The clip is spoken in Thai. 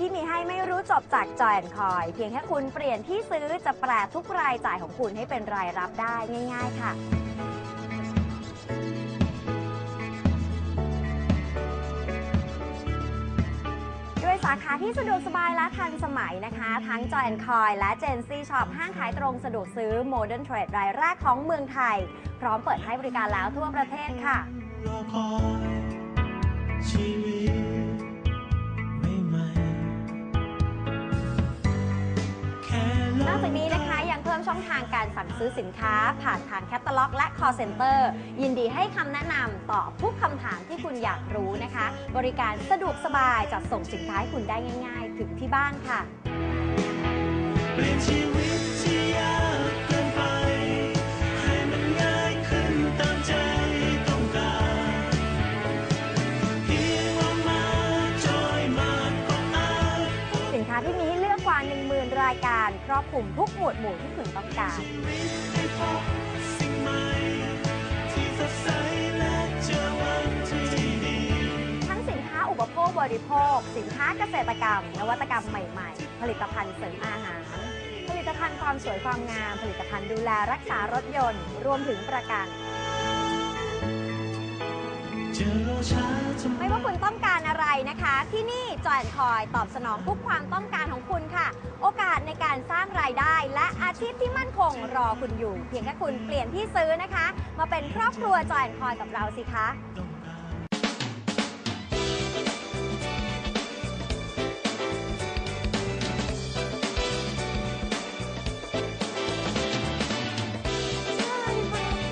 ที่มีให้ไม่รู้จบจากจอยแอนคอย เพียงแค่คุณเปลี่ยนที่ซื้อจะแปลทุกรายจ่ายของคุณให้เป็นรายรับได้ง่าย ๆ ค่ะด้วยสาขาที่สะดวกสบายและทันสมัยนะคะ ทั้ง Joy and Coy และ Gen Z Shop ห้างขายตรงสะดวกซื้อ Modern Trade รายแรกของเมืองไทย พร้อมเปิดให้บริการแล้วทั่วประเทศค่ะ จากนี้นะคะยังเพิ่มช่องทางการสั่งซื้อสินค้า ผ่านทางแคตตาล็อก และ call center ยินดีให้คำแนะนำตอบทุกคำถามที่คุณอยากรู้นะคะ บริการสะดวกสบายจัดส่งสินค้าให้คุณได้ง่าย ๆ ถึงที่บ้านค่ะ เปลี่ยนชีวิตที่ยากเกินไป ให้มันง่ายขึ้นตามใจต้องการเพียงว่ามาจอยมาก็อาจ สินค้าที่มีให้เลือก ว่า 10,000 รายการครอบคลุมทุกหมวดหมู่ที่คุณต้องการชีวิตได้พบสิ่งใหม่ที่สดใสและเจอวันที่ดีทั้งสินค้าอุปโภคบริโภค สินค้าเกษตรกรรม นวัตกรรมใหม่ๆ ผลิตภัณฑ์เสริมอาหาร ผลิตภัณฑ์ความสวยความงาม ผลิตภัณฑ์ดูแลรักษารถยนต์ รวมถึงประกันจะรอช้าทำไมไม่ว่าคุณต้องการอะไร นะคะ ที่นี่จอยคอยตอบสนองทุกความต้องการของคุณค่ะ โอกาสในการสร้างรายได้ และอาชีพที่มั่นคงรอคุณอยู่ เพียงแค่คุณเปลี่ยนที่ซื้อนะคะ มาเป็นครอบครัวจอยคอยกับเราสิคะ